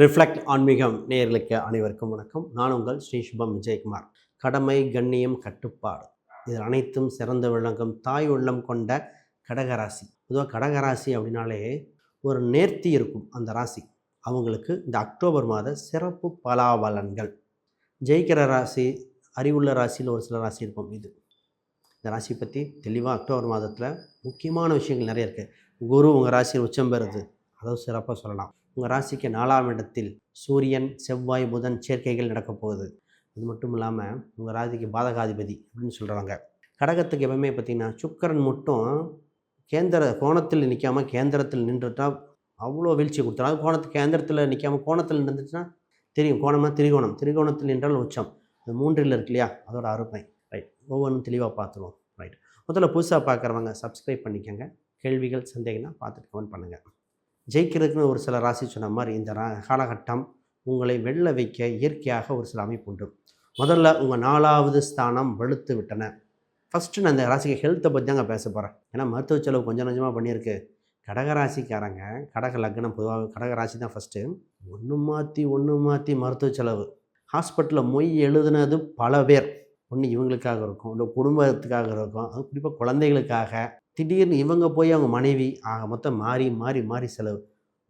Reflect ஆன்மீகம் நேர்களுக்கு அனைவருக்கும் வணக்கம். நான் உங்கள் ஸ்ரீ சுபம் விஜயகுமார். கடமை கண்ணியம் கட்டுப்பாடு. இது அனைத்தும் சிறந்த விளங்கும் தாய் உள்ளம் கொண்ட கடகராசி. பொதுவாக கடகராசி அப்படின்னாலே ஒரு நேர்த்தி இருக்கும் அந்த ராசி. அவங்களுக்கு இந்த அக்டோபர் மாத சிறப்பு பலாபலன்கள். ஜெயிக்கிற ராசி அறிவுள்ள ராசியில் ஒரு சில ராசி இருக்கும் இது. இந்த ராசி பற்றி தெளிவாக அக்டோபர் மாதத்தில் முக்கியமான விஷயங்கள் நிறைய இருக்குது குரு உங்கள் ராசியில் உச்சம் பெறுது. அதை சிறப்பாக சொல்லலாம். உங்கள் ராசிக்கு நாலாம் இடத்தில் சூரியன் செவ்வாய் புதன் சேர்க்கைகள் நடக்கப் போகுது. அது மட்டும் இல்லாமல் உங்கள் ராசிக்கு பாதகாதிபதி அப்படின்னு சொல்கிறாங்க கடகத்துக்கு எப்பவுமே பார்த்திங்கன்னா சுக்கரன் மட்டும் கேந்திர கோணத்தில் நிற்காமல் கேந்திரத்தில் நின்றுட்டா அவ்வளோ வீழ்ச்சி கொடுத்துரும். அது கோணத்துக்கு கேந்திரத்தில் நிற்காமல் கோணத்தில் நின்றுச்சுன்னா தெரியும். கோணமாக திரிகோணம். திரிகோணத்தில் நின்றால் உச்சம். அது மூன்றில் இருக்கு இல்லையா? அதோட அருமை ரைட் ஒவ்வொன்றும் தெளிவாக பார்த்துருவோம். ரைட் முதல்ல புதுசாக பார்க்குறவங்க சப்ஸ்கிரைப் பண்ணிக்கோங்க. கேள்விகள் சந்தேகம்னா பார்த்துட்டு கமெண்ட் பண்ணுங்கள் ஜெயிக்கிறதுக்குன்னு ஒரு சில ராசி சொன்ன மாதிரி இந்த காலகட்டம் உங்களை வெள்ள வைக்க இயற்கையாக ஒரு சில அமைப்பு உண்டு. முதல்ல உங்கள் நாலாவது ஸ்தானம் வெளுத்து விட்டன. ஃபஸ்ட்டு நான் இந்த ராசிக்கு ஹெல்த்தை பற்றி தாங்க பேச போகிறேன் ஏன்னா மருத்துவ செலவு கொஞ்சம் கொஞ்சமாக பண்ணியிருக்கு. கடகராசிக்காரங்க கடக லக்னம் பொதுவாக கடகராசி தான் ஃபஸ்ட்டு ஒன்று மாற்றி ஒன்று மாற்றி மருத்துவ செலவு. ஹாஸ்பிட்டலில் மொய் எழுதுனது பல பேர். ஒன்று இவங்களுக்காக இருக்கும் இல்லை குடும்பத்துக்காக இருக்கும். அது குறிப்பாக குழந்தைகளுக்காக. திடீர்னு இவங்க போய் அவங்க மனைவி ஆக மொத்தம் மாறி மாறி மாறி செலவு.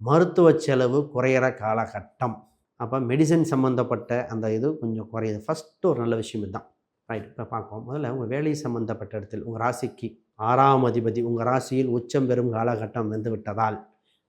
மருத்துவ செலவு குறையிற காலகட்டம். அப்போ மெடிசன் சம்மந்தப்பட்ட அந்த இது கொஞ்சம் குறையுது. ஃபஸ்ட்டு ஒரு நல்ல விஷயம் இதுதான். ரைட் இப்போ பார்ப்போம். முதல்ல உங்கள் வேலை சம்மந்தப்பட்ட இடத்தில் உங்கள் ராசிக்கு ஆறாம் அதிபதி உங்கள் ராசியில் உச்சம் பெறும் காலகட்டம் வந்து விட்டதால்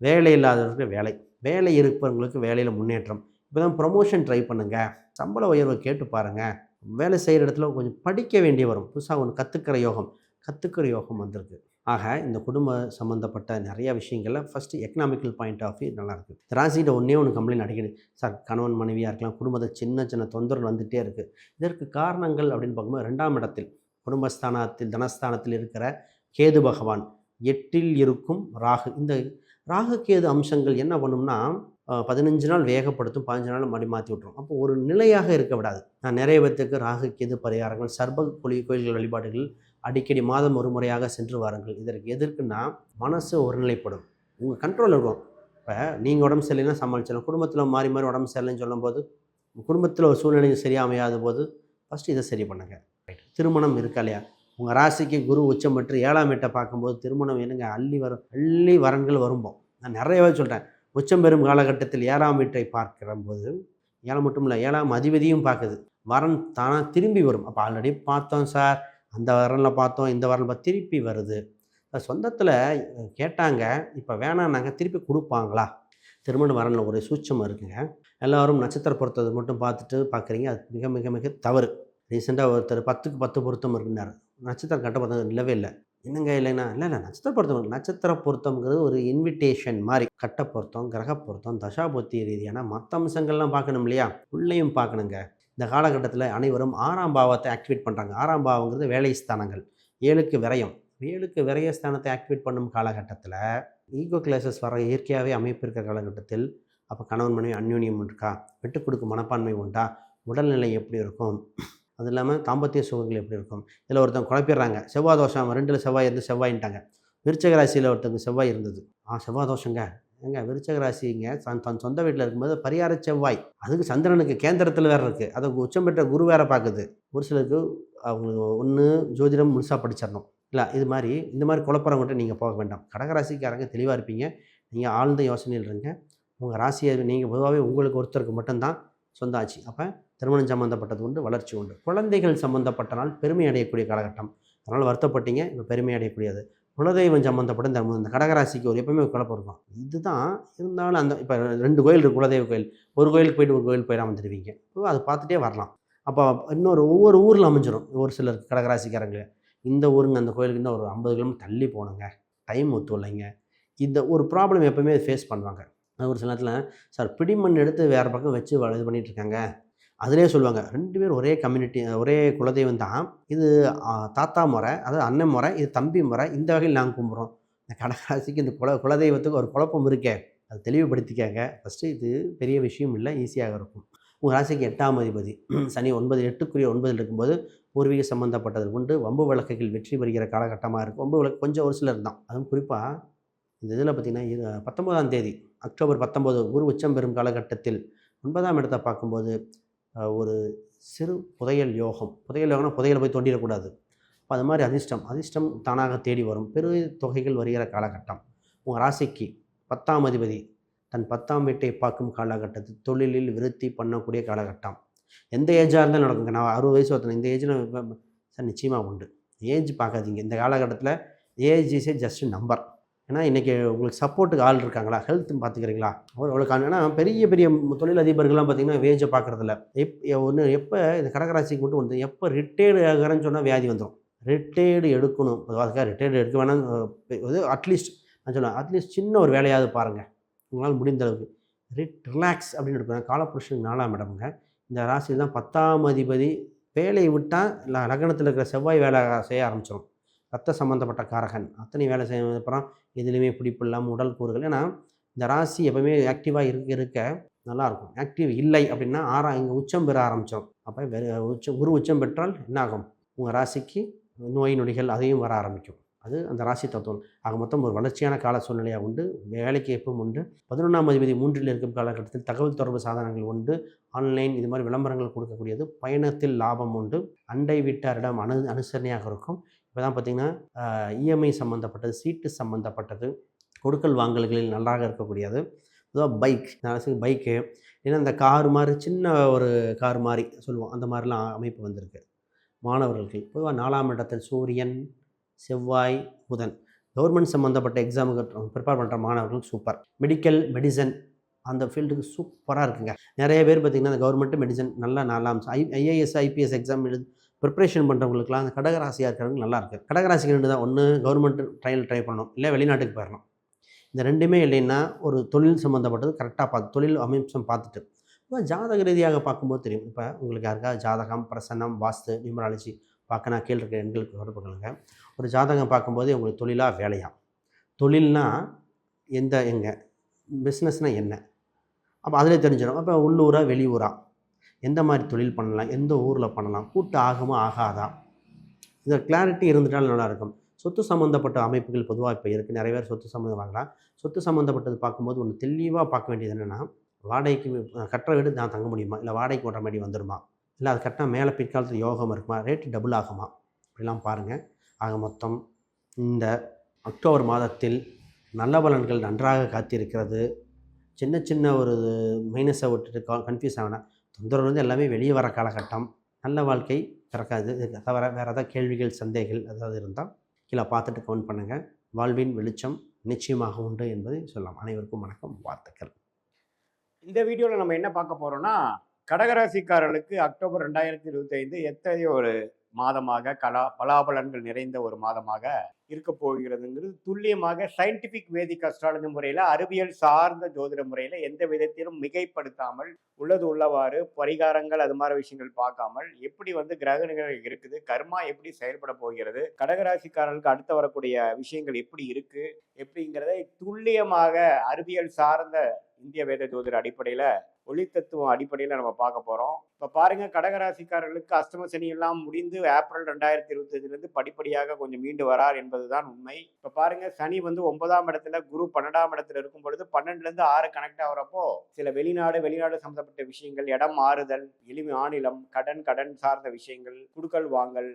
வேலை இல்லாதவர்களுக்கு வேலை வேலை இருப்பவங்களுக்கு வேலையில் முன்னேற்றம். இப்போ தான் ப்ரொமோஷன் ட்ரை பண்ணுங்கள் சம்பள உயர்வை கேட்டு பாருங்கள் வேலை செய்கிற இடத்துல கொஞ்சம் படிக்க வேண்டிய வரும். புதுசாக ஒன்று கற்றுக்கிற யோகம் கற்றுக்கிற யோகம் வந்திருக்கு. ஆக இந்த குடும்ப சம்மந்தப்பட்ட நிறைய விஷயங்களில் first economical point of view நல்லாயிருக்கு ராசிகிட்ட ஒன்றே ஒன்று கம்ப்ளைண்ட் அடிக்கடி சார் கணவன் மனைவியாக இருக்கலாம் குடும்பத்தை சின்ன சின்ன தொந்தரவு வந்துகிட்டே இருக்குது இதற்கு காரணங்கள் அப்படின்னு பார்க்கும்போது ரெண்டாம் இடத்தில் குடும்பஸ்தானத்தில் தனஸ்தானத்தில் இருக்கிற கேது பகவான் எட்டில் இருக்கும் ராகு. இந்த ராகு கேது அம்சங்கள் என்ன பண்ணும்னா பதினஞ்சு நாள் வேகப்படுத்தும் பதினஞ்சு நாள் மறுபடி மாற்றி விட்டுரும். அப்போ ஒரு நிலையாக இருக்க விடாது. நான் நிறைய பேர்த்துக்கு ராகு கேது பரிகாரங்கள் சர்ப கோழி கோயில்கள் வழிபாடுகள் அடிக்கடி மாதம் ஒரு முறையாக சென்று வாருங்கள். இதற்கு எதற்குன்னா மனசு ஒருநிலைப்படும். உங்கள் கண்ட்ரோல் இருக்கும். இப்போ நீங்கள் உடம்பு சரியில்லைன்னா சமாளிச்சிடலாம். குடும்பத்தில் மாறி மாறி உடம்பு சரியில்லைன்னு சொல்லும்போது குடும்பத்தில் ஒரு சூழ்நிலை சரியாக அமையாத போது ஃபஸ்ட்டு இதை சரி பண்ணுங்கள் திருமணம் இருக்கா இல்லையா? உங்கள் ராசிக்கு குரு உச்சம் பெற்று ஏழாம் வீட்டை பார்க்கும்போது திருமணம் என்னங்க? அள்ளி வரும் அள்ளி வரன்கள் வரும்போம். நான் நிறையவே சொல்கிறேன் உச்சம் பெறும் காலகட்டத்தில் ஏழாம் வீட்டை பார்க்கிற போது ஏழை மட்டும் இல்லை ஏழாம் அதிபதியும் பார்க்குது. வரன் தானாக திரும்பி வரும். அப்போ ஆல்ரெடி பார்த்தோம் சார் அந்த வரனில் பார்த்தோம் இந்த வரனில் திருப்பி வருது. சொந்தத்தில் கேட்டாங்க இப்போ வேணான்னாங்க திருப்பி கொடுப்பாங்களா? திருமண வரனில் ஒரு சூட்சமாக இருக்குங்க. எல்லோரும் நட்சத்திர பொருத்தத்தை மட்டும் பார்த்துட்டு பார்க்குறீங்க அது மிக மிக மிக தவறு. ரீசெண்டாக ஒருத்தர் பத்துக்கு பத்து பொருத்தம் இருக்குனார். நட்சத்திரம் கட்ட பொருத்தம் இல்லவே இல்லை. என்னங்க இல்லைன்னா இல்லை இல்லை நட்சத்திர பொருத்தம் நட்சத்திர பொருத்தம்ங்கிறது ஒரு இன்விடேஷன் மாதிரி கட்ட பொருத்தம் கிரக பொருத்தம் தசாபொத்தி ரீதியான மற்ற அம்சங்கள்லாம் பார்க்கணும் இல்லையா? உள்ளேயும் பார்க்கணுங்க. இந்த காலகட்டத்தில் அனைவரும் ஆறாம் பாவத்தை ஆக்டிவேட் பண்ணுறாங்க ஆறாம் பாவங்கிறது வேலை ஸ்தானங்கள். ஏழுக்கு விரயம். ஏழுக்கு விரய ஸ்தானத்தை ஆக்டிவேட் பண்ணும் காலகட்டத்தில் ஈகோ கிளாஸஸ் வர இயற்கையாகவே அமைப்பு இருக்கிற காலகட்டத்தில் அப்போ கணவன் மனைவி அந்யோன்யம் இருக்கா? விட்டு கொடுக்கும் மனப்பான்மை உண்டா? உடல்நிலை எப்படி இருக்கும்? அது இல்லாமல் தாம்பத்திய சுகங்கள் எப்படி இருக்கும்? இதில் ஒருத்தன் குழப்பிடுறாங்க. செவ்வாய் தோஷம் ரெண்டில் செவ்வாய் இருந்து செவ்வாயின்ட்டாங்க. விருச்சக ராசியில் ஒருத்தங்க செவ்வாய் இருந்தது. ஆ செவ்வாய் தோஷங்க. ஏங்க விருச்சக ராசிங்க தன் தன் சொந்த வீட்டில் இருக்கும்போது பரிகார செவ்வாய். அதுக்கு சந்திரனுக்கு கேந்திரத்தில் வேறு இருக்குது அதை உச்சம் பெற்ற குரு வேற பார்க்குது ஒரு சிலருக்கு அவங்களுக்கு ஒன்று ஜோதிடம் முழுசாக படிச்சிடணும். இல்லை இது மாதிரி இந்த மாதிரி குழப்பறவங்கிட்ட நீங்கள் போக வேண்டாம். கடகராசிக்காரங்க தெளிவாக இருப்பீங்க. நீங்கள் ஆழ்ந்த யோசனையில் இருங்க. உங்கள் ராசியை நீங்கள் பொதுவாகவே உங்களுக்கு ஒருத்தருக்கு மட்டும்தான் சொந்த ஆச்சு அப்போ திருமணம் சம்மந்தப்பட்டது உண்டு வளர்ச்சி உண்டு. குழந்தைகள் சம்மந்தப்பட்ட நாள் பெருமை அடையக்கூடிய காலகட்டம். அதனால் வருத்தப்பட்டீங்க இப்போ பெருமை அடையக்கூடியது. குலதெய்வம் சம்மந்தப்பட்ட இந்த இந்த கடகராசிக்கு ஒரு எப்பவுமே ஒரு குழப்பம் இருக்கும். இதுதான் இருந்தாலும் அந்த இப்போ ரெண்டு கோயில் இருக்குது குலதெய்வ கோயில். ஒரு கோயிலுக்கு போயிட்டு ஒரு கோயில் போயிடாம வந்துடுவீங்க அதை பார்த்துட்டே வரலாம். அப்போ இன்னொரு ஒவ்வொரு ஊரில் அமைஞ்சிடும் ஒரு சிலர் கடகராசிக்காரங்க இந்த ஊருங்க அந்த கோயிலுக்கு இன்னும் ஒரு ஐம்பது கிலோமீட்டர் தள்ளி போகணுங்க. டைம் ஒத்து இல்லைங்க இந்த ஒரு ப்ராப்ளம் எப்போவுமே ஃபேஸ் பண்ணுவாங்க. ஒரு சில நேரத்தில் சார் பிடிமண் எடுத்து வேறு பக்கம் வச்சு இது பண்ணிகிட்ருக்காங்க அதிலே சொல்லுவாங்க ரெண்டு பேரும் ஒரே கம்யூனிட்டி ஒரே குலதெய்வம் தான். இது தாத்தா முறை அதாவது அண்ணன் முறை இது தம்பி முறை இந்த வகையில் நாங்கள் கும்பிட்றோம். இந்த கடகராசிக்கு இந்த குல குலதெய்வத்துக்கு ஒரு குழப்பம் இருக்கே அது தெளிவுபடுத்திக்காங்க. ஃபஸ்ட்டு இது பெரிய விஷயம் இல்லை ஈஸியாக இருக்கும். உங்கள் ராசிக்கு எட்டாம் அதிபதி சனி ஒன்பது எட்டுக்குரிய ஒன்பதில் இருக்கும்போது பூர்வீக சம்மந்தப்பட்டது கொண்டு வம்பு வழக்குகள் வெற்றி பெறுகிற காலகட்டமாக இருக்கும். வம்பு வழக்கு கொஞ்சம் ஒரு சிலர் தான். அதுவும் குறிப்பாக இந்த இதில் பார்த்தீங்கன்னா இது பத்தொம்போதாம் தேதி அக்டோபர் பத்தொம்போது குரு உச்சம் பெறும் காலகட்டத்தில் ஒன்பதாம் இடத்தை பார்க்கும்போது ஒரு சிறு புதையல் யோகம். புதையல் யோகம்னா புதையலை போய் தோண்டிடக்கூடாது. அப்போ அது மாதிரி அதிர்ஷ்டம். அதிர்ஷ்டம் தானாக தேடி வரும். பெரு தொகைகள் வருகிற காலகட்டம். உங்கள் ராசிக்கு பத்தாம் அதிபதி தன் பத்தாம் வீட்டை பார்க்கும் காலகட்டத்தில் தொழிலில் விருத்தி பண்ணக்கூடிய காலகட்டம். எந்த ஏஜாக இருந்தாலும் நடக்குங்க நான் அறுபது வயசு ஒருத்தன். இந்த ஏஜில் சார் நிச்சயமாக உண்டு. ஏஜ் பார்க்காதீங்க. இந்த காலகட்டத்தில் age is a just number ஏன்னா இன்றைக்கி உங்களுக்கு சப்போர்ட்டுக்கு ஆள் இருக்காங்களா? ஹெல்த் பார்த்துக்கிறீங்களா அவ்வளோ அவ்வளோ ஏன்னா பெரிய பெரிய தொழிலதிபர்கள்லாம் பார்த்தீங்கன்னா வேஜை பார்க்குறதில்ல எப் ஒன்று எப்போ இந்த கடகராசிக்கு மட்டும் வந்து எப்போ ரிட்டையர்டு ஆகிறேன்னு சொன்னால் வியாதி வந்துடும் ரிட்டையர்டு எடுக்கணும். அதுக்காக ரிட்டையர்டு எடுக்க வேணாம். இது அட்லீஸ்ட் நான் சொல்லுவேன் அட்லீஸ்ட் சின்ன ஒரு வேலையாவது பாருங்கள் உங்களால் முடிந்த அளவுக்கு. ரிட் ரிலாக்ஸ் அப்படின்னு எடுப்பேன். காலப்புருஷன் நாலாம் இடமுங்க. இந்த ராசியில் தான் பத்தாம் அதிபதி. வேலையை விட்டால் லக்னத்தில் இருக்கிற செவ்வாய் வேலை செய்ய ஆரம்பிச்சிடும் ரத்த சம்மந்தப்பட்ட காரகன். அத்தனை வேலை செய்ய அப்புறம் எதுலேயுமே பிடிப்பு இல்லாமல் உடல் கூறுகள். ஏன்னா இந்த ராசி எப்பவுமே ஆக்டிவாக இருக்க இருக்க நல்லாயிருக்கும் ஆக்டிவ் இல்லை அப்படின்னா ஆறா இங்கே உச்சம் பெற ஆரம்பித்தோம் அப்போ வெறு உச்சம் குரு உச்சம் பெற்றால் என்ன ஆகும் உங்கள் ராசிக்கு நோய் நொடிகள் அதையும் வர ஆரம்பிக்கும். அது அந்த ராசி தத்துவம். ஆக மொத்தம் ஒரு வளர்ச்சியான கால சூழ்நிலையாக உண்டு. வேலைக்கு எப்பவும் உண்டு. பதினொன்றாம் அதிபதி மூன்றில் இருக்கும் காலகட்டத்தில் தகவல் தொடர்பு சாதனங்கள் உண்டு. ஆன்லைன் இது மாதிரி விளம்பரங்கள் கொடுக்கக்கூடியது பயணத்தில் லாபம் உண்டு. அண்டை வீட்டாரிடம் அனு அனுசரணையாக இருக்கும். இப்போ தான் பார்த்திங்கன்னா இஎம்ஐ சம்மந்தப்பட்டது சீட்டு சம்மந்தப்பட்டது கொடுக்கல் வாங்கல்களில் நன்றாக இருக்கக்கூடியது. பொதுவாக பைக் நான் பைக்கு. ஏன்னா இந்த கார் மாதிரி சின்ன ஒரு கார் மாதிரி சொல்லுவோம். அந்த மாதிரிலாம் அமைப்பு வந்திருக்கு. மாணவர்களுக்கு. பொதுவாக நாலாம் இடத்தில் சூரியன் செவ்வாய் புதன். கவர்மெண்ட் சம்மந்தப்பட்ட எக்ஸாமுக்கு ப்ரிப்பேர் பண்ணுற மாணவர்களுக்கு சூப்பர் மெடிக்கல் மெடிசன் அந்த ஃபீல்டுக்கு சூப்பராக இருக்குங்க. நிறைய பேர் பார்த்திங்கன்னா அந்த கவர்மெண்ட்டு மெடிசன் நல்லா நாலாம் ஐ ஐஏஎஸ் ஐபிஎஸ் எக்ஸாம் எழுது ப்ரிப்ரேஷன் பண்ணுறவங்களுக்குலாம் அந்த கடகராசியாக இருக்கிறவங்க நல்லா கடகராசிக்கு ரெண்டு தான். ஒன்று கவர்மெண்ட் ட்ரையல் ட்ரை பண்ணணும். இல்லை வெளிநாட்டுக்கு போயிடணும் இந்த ரெண்டுமே இல்லைன்னா ஒரு தொழில் சம்மந்தப்பட்டது கரெக்டாக பார்த்து தொழில் அமைச்சம் பார்த்துட்டு. இப்போ ஜாதக ரீதியாக பார்க்கும்போது தெரியும். இப்போ உங்களுக்கு யாருக்காவது ஜாதகம் பிரசன்னம் வாஸ்து நியூமராலஜி பார்க்கணும் நான் கீழே இருக்க எண்களுக்கு தொடர்பு கொள்ளுங்க. ஒரு ஜாதகம் பார்க்கும்போது உங்களுக்கு தொழிலாக வேலையா? தொழில்னா எந்த எங்கே? பிஸ்னஸ்னால் என்ன? அப்போ அதிலே தெரிஞ்சிடும். அப்போ உள்ளூரா வெளியூரா? எந்த மாதிரி தொழில் பண்ணலாம் எந்த ஊரில் பண்ணலாம் கூட்டு ஆகுமா ஆகாதா? இந்த கிளாரிட்டி இருந்துட்டாலும் நல்லாயிருக்கும். சொத்து சம்மந்தப்பட்ட அமைப்புகள் பொதுவாக இப்போ இருக்குது நிறைய பேர் சொத்து சம்மந்தம் வாங்கலாம். சொத்து சம்மந்தப்பட்டது பார்க்கும்போது ஒன்று தெளிவாக பார்க்க வேண்டியது என்னென்னா வாடகைக்கு கட்டுற வீடு நான் தங்க முடியுமா? இல்லை வாடகைக்கு ஓட்டுற மாதிரி வந்துடுமா? இல்லை அது கட்டினா மேலே பிற்காலத்தில் யோகம் இருக்குமா? ரேட்டு டபுள் ஆகுமா? இப்படிலாம் பாருங்கள் ஆக மொத்தம் இந்த அக்டோபர் மாதத்தில் நல்ல பலன்கள் நன்றாக காத்திருக்கிறது. சின்ன சின்ன ஒரு மைனஸை விட்டுட்டு கன்ஃபியூஸ் ஆகினா தொந்தரவுலேருந்து எல்லாமே வெளியே வர காலகட்டம். நல்ல வாழ்க்கை பிறக்காது. தவிர வேறு ஏதாவது கேள்விகள் சந்தேகங்கள் ஏதாவது இருந்தால் கீழே பார்த்துட்டு கமெண்ட் பண்ணுங்கள் வாழ்வின் வெளிச்சம் நிச்சயமாக உண்டு என்பதை சொல்லலாம். அனைவருக்கும் வணக்கம். வாழ்த்துக்கள். இந்த வீடியோவில் நம்ம என்ன பார்க்க போகிறோம்னா கடகராசிக்காரர்களுக்கு அக்டோபர் ரெண்டாயிரத்தி இருபத்தைந்து எத்தகைய ஒரு மாதமாக கலா பலாபலன்கள் நிறைந்த ஒரு மாதமாக இருக்க போகிறதுங்கிறது துல்லியமாக சயின்டிபிக் வேதிக் அஸ்ட்ராலஜி முறையில் அறிவியல் சார்ந்த ஜோதிட முறையில் எந்த விதத்திலும் மிகைப்படுத்தாமல் உள்ளது உள்ளவாறு பரிகாரங்கள் அது மாதிரி விஷயங்கள் பார்க்காமல் எப்படி வந்து கிரகணிகள் இருக்குது கர்மா எப்படி செயல்பட போகிறது கடகராசிக்காரர்களுக்கு அடுத்து வரக்கூடிய விஷயங்கள் எப்படி இருக்கு எப்படிங்கிறதை துல்லியமாக அறிவியல் சார்ந்த இந்திய வேத ஜோதிட அடிப்படையில் ஒளி தத்துவம் அடிப்படையில் நம்ம பார்க்க போகிறோம் இப்போ பாருங்க கடகராசிக்காரர்களுக்கு அஷ்டம சனி எல்லாம் முடிந்து ஏப்ரல் ரெண்டாயிரத்தி இருபத்தஞ்சிலிருந்து படிப்படியாக கொஞ்சம் மீண்டு வரார் என்பதுதான் உண்மை. இப்போ பாருங்க சனி வந்து ஒன்பதாம் இடத்துல குரு பன்னெண்டாம் இடத்துல இருக்கும் பொழுது பன்னெண்டுலேருந்து ஆறு கனெக்ட் ஆகிறப்போ சில வெளிநாடு வெளிநாடு சம்மந்தப்பட்ட விஷயங்கள் இடம் மாறுதல் எளிமை மாநிலம் கடன் கடன் சார்ந்த விஷயங்கள் குடுக்கல் வாங்கல்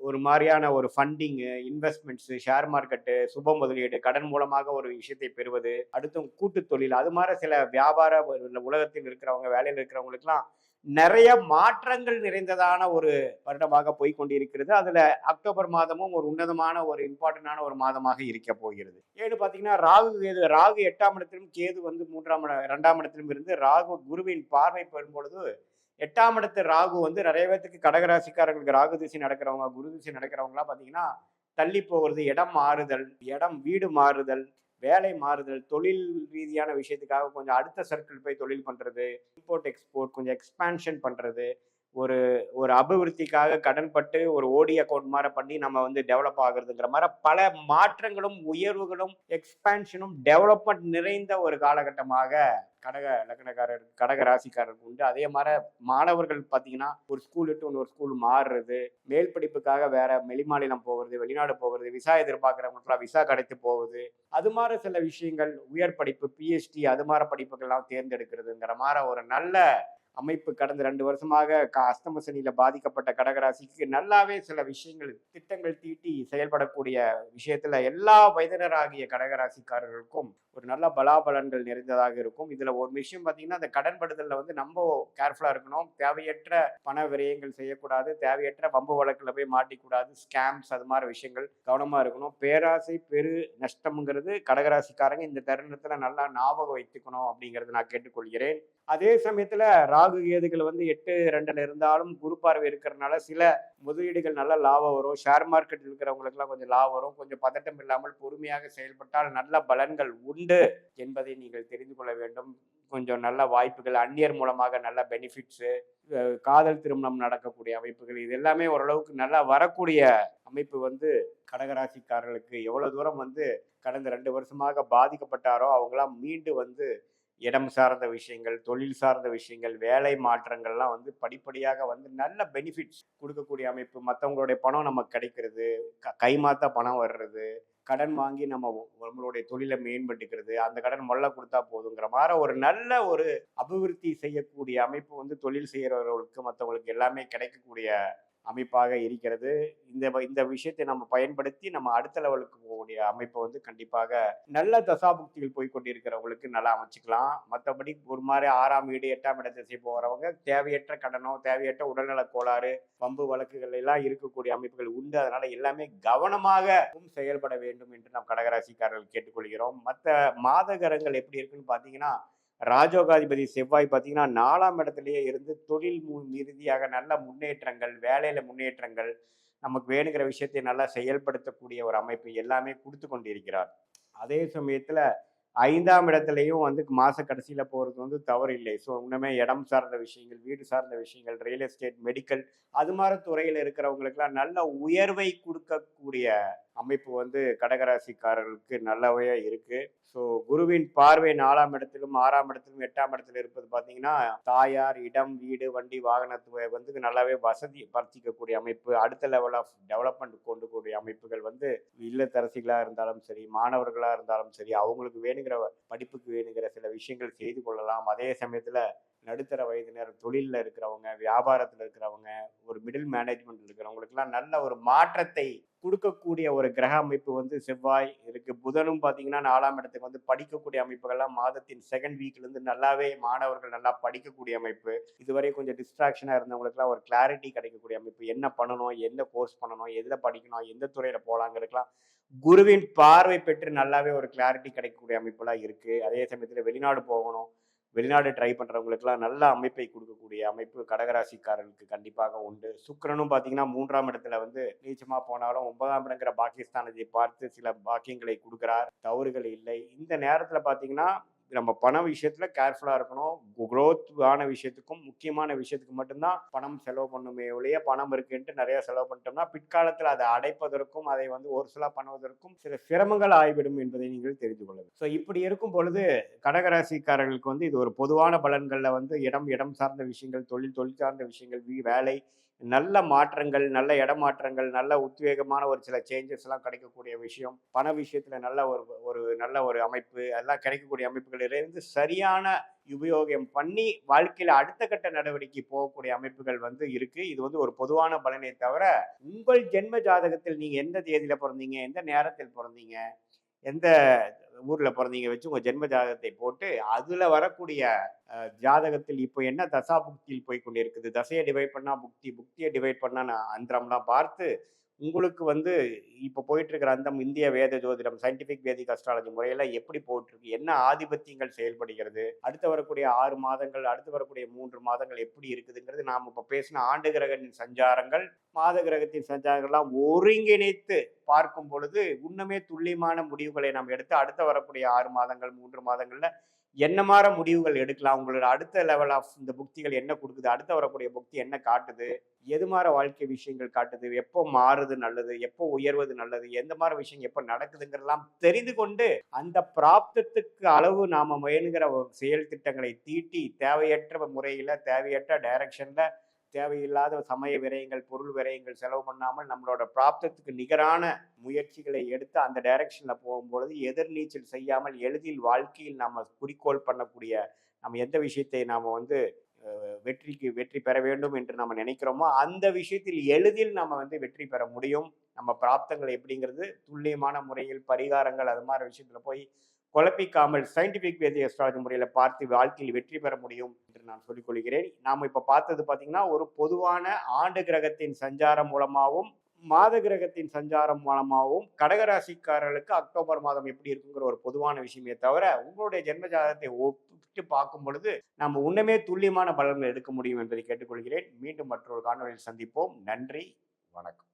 ஒரு மாதிரியான ஒரு ஃபண்டிங்கு இன்வெஸ்ட்மெண்ட்ஸு ஷேர் மார்க்கெட்டு சுப முதலீடு கடன் மூலமாக ஒரு விஷயத்தை பெறுவது அடுத்தும் கூட்டு தொழில் அது மாதிரி சில வியாபார உலகத்தில் இருக்கிறவங்க வேலையில் இருக்கிறவங்களுக்குலாம் நிறைய மாற்றங்கள் நிறைந்ததான ஒரு வருடமாக போய் கொண்டிருக்கிறது. அதுல அக்டோபர் மாதமும் ஒரு உன்னதமான ஒரு இம்பார்ட்டன்டான ஒரு மாதமாக இருக்க போகிறது. ஏன்னு பாத்தீங்கன்னா ராகு கேது ராகு எட்டாம் இடத்திலும் கேது வந்து மூன்றாம் ரெண்டாம் இரண்டாம் இடத்திலும் இருந்து ராகு குருவின் பார்வை பெறும் பொழுது எட்டாம் இடத்து ராகு வந்து நிறைய பேர்த்துக்கு கடகராசிக்காரங்களுக்கு ராகு திசை நடக்கிறவங்க குரு திசை நடக்கிறவங்களாம் பாத்தீங்கன்னா தள்ளி போகிறது இடம் மாறுதல் இடம் வீடு மாறுதல் வேலை மாறுதல் தொழில் ரீதியான விஷயத்துக்காக கொஞ்சம் அடுத்த சர்க்கிள் போய் தொழில் பண்ணுறது இம்போர்ட் எக்ஸ்போர்ட் கொஞ்சம் எக்ஸ்பான்ஷன் பண்ணுறது ஒரு ஒரு அபிவிருத்திக்காக கடன்பட்டு ஒரு ஓடி அக்கௌண்ட் மாதிரி பண்ணி நம்ம வந்து டெவலப் ஆகுறதுங்கிற மாதிரி பல மாற்றங்களும் உயர்வுகளும் எக்ஸ்பான்ஷனும் டெவலப்மெண்ட் நிறைந்த ஒரு காலகட்டமாக கடக லக்னக்காரர் கடக ராசிக்காரருக்கு உண்டு. அதே மாதிரி மாணவர்கள் பார்த்தீங்கன்னா ஒரு ஸ்கூல் விட்டு இன்னொரு ஸ்கூல் மாறுறது மேல் படிப்புக்காக வேற வெளிமாநிலம் போகிறது வெளிநாடு போகிறது விசா எதிர்பார்க்குறவங்களுக்குலாம் விசா கிடைத்து போகுது. அது மாதிரி சில விஷயங்கள் உயர் படிப்பு பிஹெச்டி அது மாதிரி படிப்புகள்லாம் தேர்ந்தெடுக்கிறதுங்கிற மாதிரி ஒரு நல்ல அமைப்பு கடந்த ரெண்டு வருஷமாக க- அஸ்தம சனியில் பாதிக்கப்பட்ட கடகராசிக்கு நல்லாவே சில விஷயங்கள் திட்டங்கள் தீட்டி செயல்படக்கூடிய விஷயத்துல எல்லா வயதினராகிய கடகராசிக்காரர்களுக்கும் ஒரு நல்ல பலாபலன்கள் நிறைந்ததாக இருக்கும். இதுல ஒரு விஷயம் பார்த்தீங்கன்னா அந்த கடன்படுதலில் வந்து நம்ம கேர்ஃபுல்லாக இருக்கணும். தேவையற்ற பண விரயங்கள் செய்யக்கூடாது. தேவையற்ற வம்பு வழக்கில் போய் மாட்டிக்கூடாது. ஸ்கேம்ஸ் அது மாதிரி விஷயங்கள் கவனமாக இருக்கணும். பேராசை பெரு நஷ்டம்ங்கிறது கடகராசிக்காரங்க இந்த தருணத்தில் நல்லா ஞாபகம் வைத்துக்கணும் அப்படிங்கிறது நான் கேட்டுக்கொள்கிறேன். அதே சமயத்தில் ராகு கேதுகள் வந்து எட்டு ரெண்டில் இருந்தாலும் குரு பார்வை இருக்கிறதுனால சில முதலீடுகள் நல்ல லாபம் வரும். ஷேர் மார்க்கெட் இருக்கிறவங்களுக்குலாம் கொஞ்சம் லாபம் வரும். கொஞ்சம் பதட்டம் இல்லாமல் பொறுமையாக செயல்பட்டால் நல்ல பலன்கள் உண்டு என்பதை நீங்கள் தெரிந்து கொள்ள வேண்டும். கொஞ்சம் நல்ல வாய்ப்புகள் அந்நியர் மூலமாக நல்ல பெனிஃபிட்ஸு காதல் திருமணம் நடக்கக்கூடிய அமைப்புகள் இது எல்லாமே ஓரளவுக்கு நல்லா வரக்கூடிய அமைப்பு வந்து கடகராசிக்காரர்களுக்கு எவ்வளோ தூரம் வந்து கடந்த ரெண்டு வருஷமாக பாதிக்கப்பட்டாரோ அவங்களாம் மீண்டு வந்து இடம் சார்ந்த விஷயங்கள் தொழில் சார்ந்த விஷயங்கள் வேலை மாற்றங்கள்லாம் வந்து படிப்படியாக வந்து நல்ல பெனிஃபிட்ஸ் கொடுக்கக்கூடிய அமைப்பு. மற்றவங்களுடைய பணம் நமக்கு கிடைக்கிறது க- கைமாத்த பணம் வர்றது கடன் வாங்கி நம்ம நம்மளுடைய தொழிலை மேம்பட்டுக்கிறது அந்த கடன் மொல்ல கொடுத்தா போதுங்கிற மாதிரி ஒரு நல்ல ஒரு அபிவிருத்தி செய்யக்கூடிய அமைப்பு வந்து தொழில் செய்கிறவர்களுக்கு மற்றவங்களுக்கு எல்லாமே கிடைக்கக்கூடிய அமைப்பாக இருக்கிறது. இந்த வ- இந்த விஷயத்தை நம்ம பயன்படுத்தி நம்ம அடுத்த லெவலுக்கு போகக்கூடிய அமைப்பை வந்து கண்டிப்பாக நல்ல தசாபுக்திகள் போய் கொண்டிருக்கிறவங்களுக்கு நல்லா அமைச்சுக்கலாம். மற்றபடி ஒரு மாதிரி ஆறாம் வீடு எட்டாம் இட திசை போகிறவங்க தேவையற்ற கடனோ தேவையற்ற உடல்நல கோளாறு பம்பு வழக்குகள் எல்லாம் இருக்கக்கூடிய அமைப்புகள் உண்டு. அதனால எல்லாமே கவனமாகவும் செயல்பட வேண்டும் என்று நாம் கடகராசிக்காரர்கள் கேட்டுக்கொள்கிறோம். மற்ற மாதகரங்கள் எப்படி இருக்குன்னு பார்த்தீங்கன்னா ராஜோகாதிபதி செவ்வாய் பார்த்தீங்கன்னா நாலாம் இடத்துலயே இருந்து தொழில் மு- ரீதியாக நல்ல முன்னேற்றங்கள் வேலையில முன்னேற்றங்கள் நமக்கு வேணுங்கிற விஷயத்தை நல்லா செயல்படுத்தக்கூடிய ஒரு அமைப்பு எல்லாமே கொடுத்து கொண்டிருக்கிறார். அதே சமயத்துல ஐந்தாம் இடத்துலையும் வந்து மாச கடைசியில போறது வந்து தவறு இல்லை. ஸோ இன்னுமே இடம் சார்ந்த விஷயங்கள் வீடு சார்ந்த விஷயங்கள் ரியல் எஸ்டேட் மெடிக்கல் அது மாதிரி துறையில இருக்கிறவங்களுக்குலாம் நல்ல உயர்வை கொடுக்கக்கூடிய அமைப்பு வந்து கடகராசிக்காரர்களுக்கு நல்லாவே இருக்கு. ஸோ குருவின் பார்வை நாலாம் இடத்திலும் ஆறாம் இடத்திலும் எட்டாம் இடத்துல இருப்பது பார்த்தீங்கன்னா தாயார் இடம் வீடு வண்டி வாகனத்தை வந்து நல்லாவே வசதி பர்த்திக்கக்கூடிய அமைப்பு. அடுத்த லெவல் ஆஃப் டெவலப்மெண்ட் கொண்டு கூடிய அமைப்புகள் வந்து இல்லத்தரசிகளாக இருந்தாலும் சரி மாணவர்களாக இருந்தாலும் சரி அவங்களுக்கு வேணுங்கிற படிப்புக்கு வேணுங்கிற சில விஷயங்கள் செய்து கொள்ளலாம். அதே சமயத்தில் நடுத்தர வயதினர் தொழிலில் இருக்கிறவங்க வியாபாரத்தில் இருக்கிறவங்க ஒரு மிடில் மேனேஜ்மெண்ட் இருக்கிறவங்களுக்குலாம் நல்ல ஒரு மாற்றத்தை கொடுக்கக்கூடிய ஒரு கிரக அமைப்பு வந்து செவ்வாய் இருக்கு. புதனும் பார்த்தீங்கன்னா நாலாம் இடத்துக்கு வந்து படிக்கக்கூடிய அமைப்புகள்லாம் மாதத்தின் செகண்ட் வீக்லேருந்து நல்லாவே மாணவர்கள் நல்லா படிக்கக்கூடிய அமைப்பு. இதுவரை கொஞ்சம் டிஸ்ட்ராக்ஷனாக இருந்தவங்களுக்குலாம் ஒரு கிளாரிட்டி கிடைக்கக்கூடிய அமைப்பு. என்ன பண்ணணும் எந்த கோர்ஸ் பண்ணணும் எதில் படிக்கணும் எந்த துறையில் போகலாங்கிறதுக்கெல்லாம் குருவின் பார்வை பெற்று நல்லாவே ஒரு கிளாரிட்டி கிடைக்கக்கூடிய அமைப்புலாம் இருக்குது அதே சமயத்தில் வெளிநாடு போகணும் வெளிநாடு ட்ரை பண்ணுறவங்களுக்குலாம் நல்ல அமைப்பை கொடுக்கக்கூடிய அமைப்பு கடகராசிக்காரர்களுக்கு கண்டிப்பாக உண்டு. சுக்கரனும் பார்த்தீங்கன்னா மூன்றாம் இடத்துல வந்து நீச்சமாக போனாலும் ஒன்பதாம் இடங்கிற பாகிஸ்தானத்தை பார்த்து சில பாக்கியங்களை கொடுக்குறார். தவறுகள் இல்லை. இந்த நேரத்தில் பார்த்தீங்கன்னா நம்ம பண விஷயத்தில் கேர்ஃபுல்லாக இருக்கணும். குரோத் ஆன விஷயத்துக்கும் முக்கியமான விஷயத்துக்கு மட்டும்தான் பணம் செலவு பண்ணுமே ஒழிய பணம் இருக்குன்ட்டு நிறைய செலவு பண்ணிட்டோம்னா பிற்காலத்தில் அதை அடைப்பதற்கும் அதை வந்து ஒரு சில பண்ணுவதற்கும் சில சிரமங்கள் ஆகிவிடும் என்பதை நீங்கள் தெரிந்து கொள்ள ஸோ இப்படி இருக்கும் பொழுது கடகராசிக்காரர்களுக்கு வந்து இது ஒரு பொதுவான பலன்களில் வந்து இடம் இடம் சார்ந்த விஷயங்கள் தொழில் தொழில் சார்ந்த விஷயங்கள் வீ வேலை நல்ல மாற்றங்கள் நல்ல இடமாற்றங்கள் நல்ல உத்வேகமான ஒரு சில சேஞ்சஸ்லாம் கிடைக்கக்கூடிய விஷயம். பண விஷயத்தில் நல்ல ஒரு ஒரு நல்ல ஒரு அமைப்பு எல்லாம் கிடைக்கக்கூடிய அமைப்புகளிலிருந்து சரியான உபயோகம் பண்ணி வாழ்க்கையில் அடுத்த கட்ட நடவடிக்கை போகக்கூடிய அமைப்புகள் வந்து இருக்குது இது வந்து ஒரு பொதுவான பலனே தவிர உங்கள் ஜென்ம ஜாதகத்தில் நீங்கள் எந்த தேதியில் பிறந்தீங்க? எந்த நேரத்தில் பிறந்தீங்க? எந்த ஊரில் பிறந்தீங்க வச்சு உங்கள் ஜென்ம ஜாதகத்தை போட்டு அதில் வரக்கூடிய ஜாதகத்தில் இப்போ என்ன தசா புக்தியில் போய் கொண்டிருக்குது? தசையை டிவைட் பண்ணால் புக்தி புக்தியை டிவைட் பண்ணால் நான் அந்தரம்லாம் பார்த்து உங்களுக்கு வந்து இப்போ போயிட்டுருக்கிற அந்த இந்திய வேத ஜோதிடம் சயின்டிஃபிக் வேதிக் அஸ்ட்ராலஜி முறையில் எப்படி போயிட்டுருக்கு? என்ன ஆதிபத்தியங்கள் செயல்படுகிறது? அடுத்து வரக்கூடிய ஆறு மாதங்கள் அடுத்து வரக்கூடிய மூன்று மாதங்கள் எப்படி இருக்குதுங்கிறது நாம் இப்போ பேசின ஆண்டு கிரகத்தின் சஞ்சாரங்கள் மாத கிரகத்தின் சஞ்சாரங்கள்லாம் ஒருங்கிணைத்து பார்க்கும் பொழுது இன்னுமே துல்லியமான முடிவுகளை நாம் எடுத்து அடுத்து வரக்கூடிய ஆறு மாதங்கள் மூன்று மாதங்களில் என்ன மாற முடிவுகள் எடுக்கலாம்? உங்களோட அடுத்த லெவல் ஆஃப் இந்த புக்திகள் என்ன கொடுக்குது? அடுத்த வரக்கூடிய புக்தி என்ன காட்டுது? எது மாற வாழ்க்கை விஷயங்கள் காட்டுது? எப்போ மாறுது நல்லது? எப்போ உயர்வது நல்லது? எந்த மாதிரி விஷயம் எப்போ நடக்குதுங்கிறதெல்லாம் தெரிந்து கொண்டு அந்த பிராப்தத்துக்கு அளவு நாம முயலுகிற செயல் திட்டங்களை தீட்டி தேவையற்ற முறையில் தேவையற்ற டைரக்ஷனில் தேவையில்லாத சமய விரயங்கள் பொருள் விரயங்கள் செலவு பண்ணாமல் நம்மளோட பிராப்தத்துக்கு நிகரான முயற்சிகளை எடுத்து அந்த டைரக்ஷனில் போகும்பொழுது எதிர்நீச்சல் செய்யாமல் எளிதில் வாழ்க்கையில் நம்ம குறிக்கோள் பண்ணக்கூடிய நம்ம எந்த விஷயத்தை நாம் வந்து வெற்றிக்கு வெற்றி பெற வேண்டும் என்று நம்ம நினைக்கிறோமோ அந்த விஷயத்தில் எளிதில் நம்ம வந்து வெற்றி பெற முடியும். நம்ம பிராப்தங்கள் எப்படிங்கிறது துல்லியமான முறையில் பரிகாரங்கள் அது மாதிரி விஷயத்தில் போய் குழப்பிக்காமல் சயின்டிபிக் வேதி அஸ்ட்ராலஜி முறையில் பார்த்து வாழ்க்கையில் வெற்றி பெற முடியும் என்று நான் சொல்லிக் கொள்கிறேன் நாம் இப்போ பார்த்தது பார்த்தீங்கன்னா ஒரு பொதுவான ஆண்டு கிரகத்தின் சஞ்சாரம் மூலமாகவும் மாத கிரகத்தின் சஞ்சாரம் மூலமாகவும் கடகராசிக்காரர்களுக்கு அக்டோபர் மாதம் எப்படி இருக்குங்கிற ஒரு பொதுவான விஷயமே தவிர உங்களுடைய ஜென்ம ஜாதகத்தை ஒப்பிட்டு பார்க்கும் பொழுது நம்ம உன்னமே துல்லியமான பலன்கள் எடுக்க முடியும் என்பதை கேட்டுக்கொள்கிறேன். மீண்டும் மற்றொரு காணொலியில் சந்திப்போம். நன்றி. வணக்கம்.